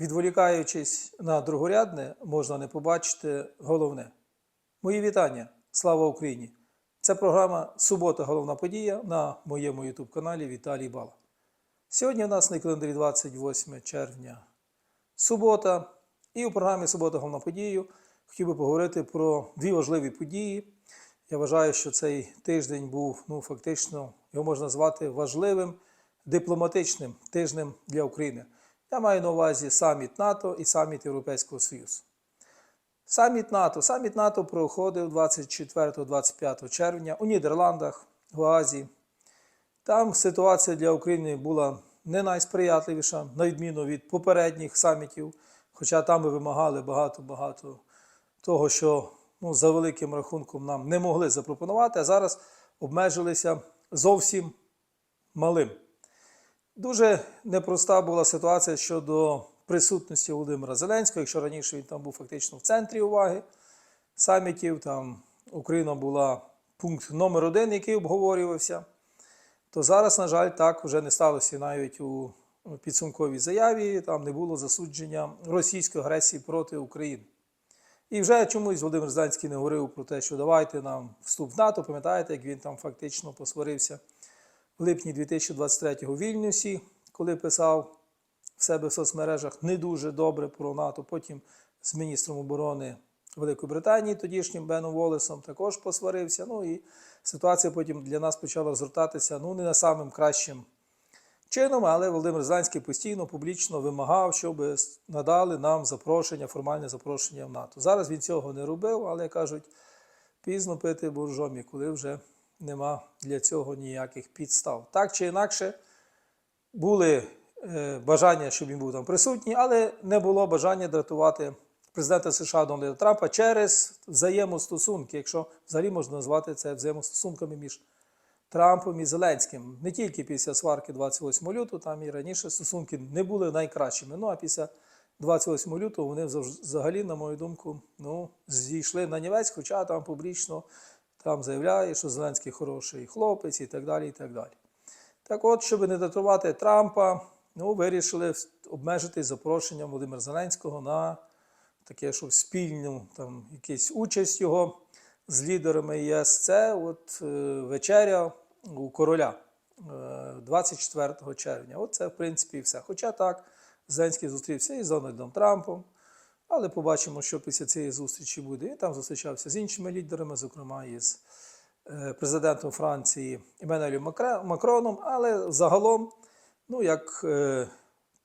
Відволікаючись на другорядне, можна не побачити головне. Мої вітання! Слава Україні! Це програма Субота головна подія на моєму youtube каналі Віталій Бала. Сьогодні у нас на календарі 28 червня субота. І у програмі Субота головна подія хотів би поговорити про дві важливі події. Я вважаю, що цей тиждень був ну, фактично, його можна назвати важливим дипломатичним тижнем для України. Я маю на увазі саміт НАТО і саміт Європейського Союзу. Саміт НАТО. Саміт НАТО проходив 24-25 червня у Нідерландах, в Азії. Там ситуація для України була не найсприятливіша, на відміну від попередніх самітів, хоча там ми вимагали багато-багато того, що ну, за великим рахунком нам не могли запропонувати, а зараз обмежилися зовсім малим. Дуже непроста була ситуація щодо присутності Володимира Зеленського, якщо раніше він там був фактично в центрі уваги самітів, там Україна була пункт номер один, який обговорювався, то зараз, на жаль, так вже не сталося навіть у підсумковій заяві, там не було засудження російської агресії проти України. І вже чомусь Володимир Зеленський не говорив про те, що давайте нам вступ в НАТО. Пам'ятаєте, як він там фактично посварився в липні 2023 у Вільнюсі, коли писав в себе в соцмережах не дуже добре про НАТО. Потім з міністром оборони Великої Британії, тодішнім Беном Волесом, також посварився. Ну і ситуація потім для нас почала згортатися ну, не на самим кращим чином, але Володимир Зеленський постійно публічно вимагав, щоб надали нам запрошення, формальне запрошення в НАТО. Зараз він цього не робив, але кажуть, пізно пити буржомі, коли вже нема для цього ніяких підстав. Так чи інакше, були е, бажання, щоб він був там присутній, але не було бажання дратувати президента США Дональда Трампа через взаємостосунки, якщо взагалі можна назвати це взаємостосунками між Трампом і Зеленським. Не тільки після сварки 28 лютого, там і раніше стосунки не були найкращими. Ну а після 28 лютого вони взагалі, на мою думку, ну, зійшли на нівець, хоча там публічно там заявляє, що Зеленський хороший хлопець і так далі. і так далі. Так от, щоб не датувати Трампа, ну, вирішили обмежити запрошенням Володимира Зеленського на таке, щоб спільну там, якусь участь його з лідерами ЄС. Це от, е, вечеря у короля е, 24 червня. От це, в принципі, і все. Хоча так, Зеленський зустрівся із Дональдом Трампом, але побачимо, що після цієї зустрічі буде. І там зустрічався з іншими лідерами, зокрема із е, президентом Франції Еммануелем Макроном. Але загалом, ну як е,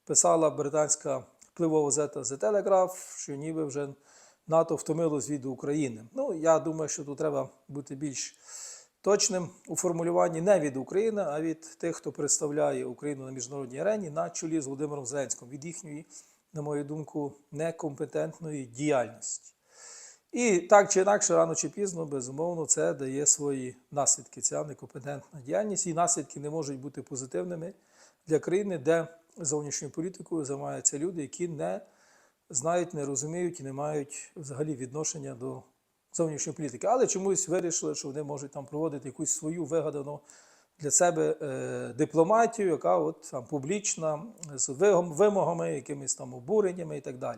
писала британська впливова газета The Telegraph, що ніби вже НАТО втомилось від України. Ну, я думаю, що тут треба бути більш точним у формулюванні не від України, а від тих, хто представляє Україну на міжнародній арені на чолі з Володимиром Зеленським, від їхньої, на мою думку, некомпетентної діяльності. І так чи інакше, рано чи пізно, безумовно, це дає свої наслідки. Ця некомпетентна діяльність. І наслідки не можуть бути позитивними для країни, де зовнішньою політикою займаються люди, які не знають, не розуміють і не мають взагалі відношення до зовнішньої політики. Але чомусь вирішили, що вони можуть там проводити якусь свою вигадану для себе е, дипломатію, яка от там публічна, з вимогами, якимись там обуреннями і так далі.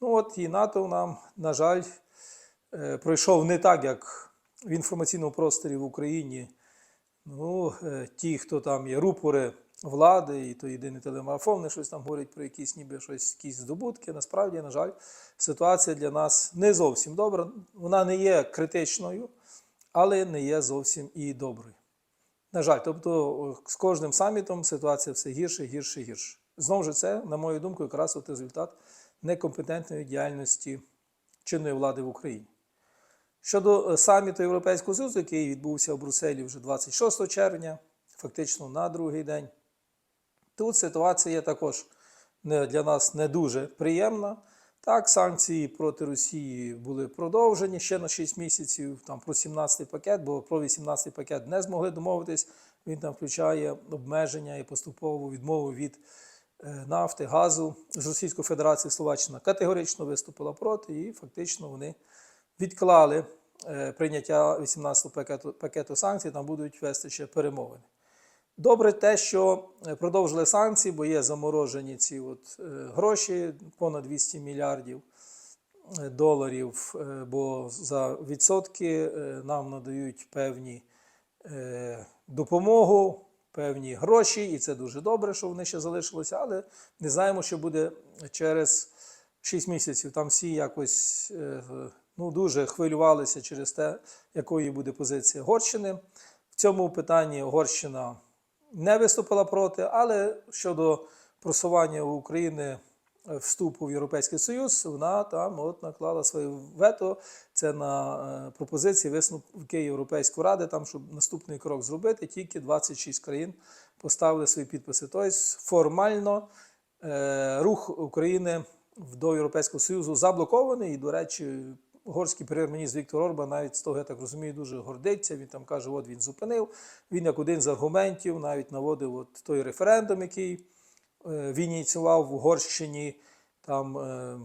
Ну от і НАТО нам, на жаль, е, пройшов не так, як в інформаційному просторі в Україні. Ну, е, ті, хто там є рупори влади, і то єдиний телемарафон, щось там говорять про якісь ніби щось, якісь здобутки. Насправді, на жаль, ситуація для нас не зовсім добра. Вона не є критичною, але не є зовсім і доброю. На жаль, тобто з кожним самітом ситуація все гірше, гірше, гірше. Знову ж це, на мою думку, якраз от результат некомпетентної діяльності чинної влади в Україні. Щодо е, саміту Європейського Союзу, який відбувся в Брюсселі вже 26 червня, фактично на другий день, тут ситуація також для нас не дуже приємна. Так, санкції проти Росії були продовжені ще на 6 місяців, там про 17 пакет, бо про 18 пакет не змогли домовитись. Він там включає обмеження і поступову відмову від е, нафти, газу з Російської Федерації Словаччина категорично виступила проти, і фактично вони відклали е, прийняття 18 пакету, пакету санкцій, там будуть вести ще перемовини. Добре те, що е, продовжили санкції, бо є заморожені ці от е, гроші, понад 200 мільярдів е, доларів, бо за відсотки нам надають певні допомогу, певні гроші, і це дуже добре, що вони ще залишилися, але не знаємо, що буде через 6 місяців. Там всі якось ну, дуже хвилювалися через те, якою буде позиція Угорщини. В цьому питанні Угорщина не виступила проти, але щодо просування України е, вступу в Європейський Союз, вона там от наклала своє вето. Це на е, пропозиції висновки Європейської ради, там, щоб наступний крок зробити, тільки 26 країн поставили свої підписи. Тобто формально е, рух України до Європейського Союзу заблокований. І, до речі, угорський прем'єр-міністр Віктор Орбан навіть з того, я так розумію, дуже гордиться. Він там каже, от він зупинив. Він як один з аргументів навіть наводив от той референдум, який е, він ініціював в Угорщині. Там е,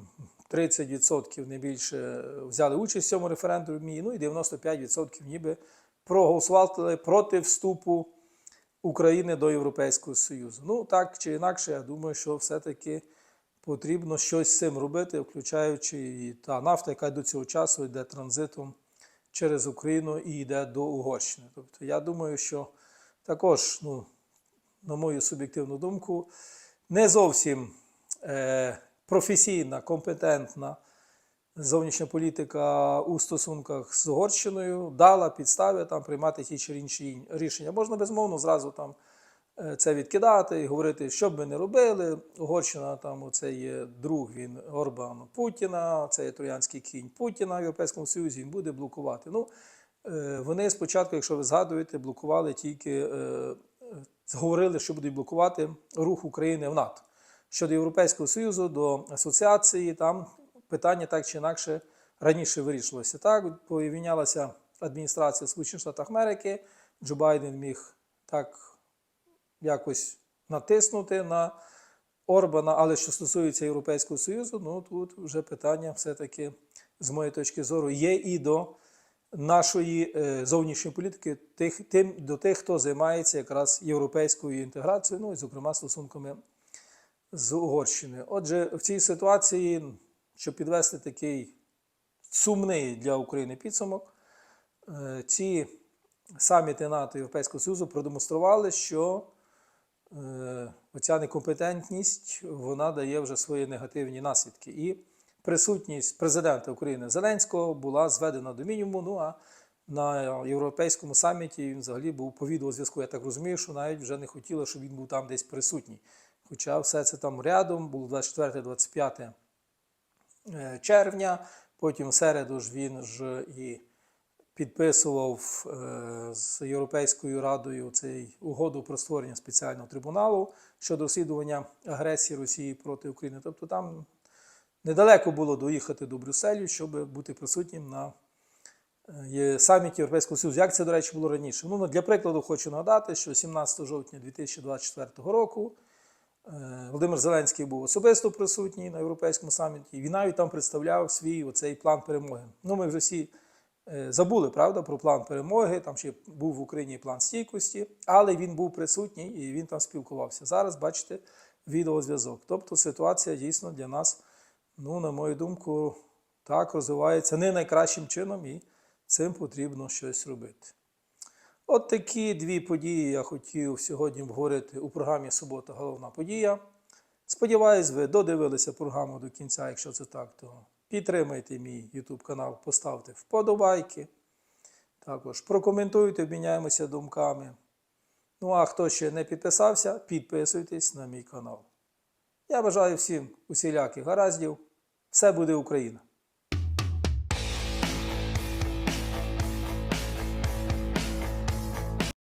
30% не більше взяли участь в цьому референдумі, ну і 95% ніби проголосували проти вступу України до Європейського Союзу. Ну, так чи інакше, я думаю, що все-таки потрібно щось з цим робити, включаючи і та нафта, яка до цього часу йде транзитом через Україну і йде до Угорщини. Тобто, я думаю, що також, ну, на мою суб'єктивну думку, не зовсім е, професійна, компетентна зовнішня політика у стосунках з Угорщиною дала підстави там приймати ті чи інші рішення. Можна безмовно зразу там це відкидати і говорити, що б ми не робили. Угорщина там оце є друг він Орбан Путіна, це є троянський кінь Путіна в Європейському Союзі. Він буде блокувати. Ну е, вони спочатку, якщо ви згадуєте, блокували тільки е, е, говорили, що будуть блокувати рух України в НАТО. Щодо Європейського Союзу, до асоціації, там питання так чи інакше раніше вирішилося. Так, помінялася адміністрація Сполучених Штатів Америки, Джо Байден міг так якось натиснути на Орбана, але що стосується Європейського Союзу, ну тут вже питання все-таки, з моєї точки зору, є і до нашої е, зовнішньої політики, тих, тим, до тих, хто займається якраз європейською інтеграцією, ну і, зокрема, стосунками з Угорщиною. Отже, в цій ситуації, щоб підвести такий сумний для України підсумок, е, ці саміти НАТО Європейського Союзу продемонстрували, що оця некомпетентність вона дає вже свої негативні наслідки. І присутність президента України Зеленського була зведена до мінімуму. Ну а на європейському саміті він взагалі був по відеозв'язку. Я так розумію, що навіть вже не хотіли, щоб він був там десь присутній. Хоча все це там рядом було 24-25 е, червня. Потім в середу ж він ж і підписував е, з Європейською радою цей угоду про створення спеціального трибуналу щодо розслідування агресії Росії проти України. Тобто там недалеко було доїхати до Брюсселю, щоб бути присутнім на е, саміті Європейського Союзу. Як це, до речі, було раніше? Ну, для прикладу, хочу нагадати, що 17 жовтня 2024 року е, Володимир Зеленський був особисто присутній на Європейському саміті. Він навіть там представляв свій оцей план перемоги. Ну, ми вже всі забули, правда, про план перемоги. Там ще був в Україні план стійкості, але він був присутній і він там спілкувався. Зараз бачите відеозв'язок. Тобто ситуація дійсно для нас, ну, на мою думку, так розвивається не найкращим чином, і цим потрібно щось робити. От такі дві події я хотів сьогодні обговорити у програмі Субота головна подія. Сподіваюсь, ви додивилися програму до кінця. Якщо це так, то підтримайте мій YouTube канал, поставте вподобайки. Також прокоментуйте, обміняємося думками. Ну а хто ще не підписався, підписуйтесь на мій канал. Я бажаю всім усіляких гараздів. Все буде Україна!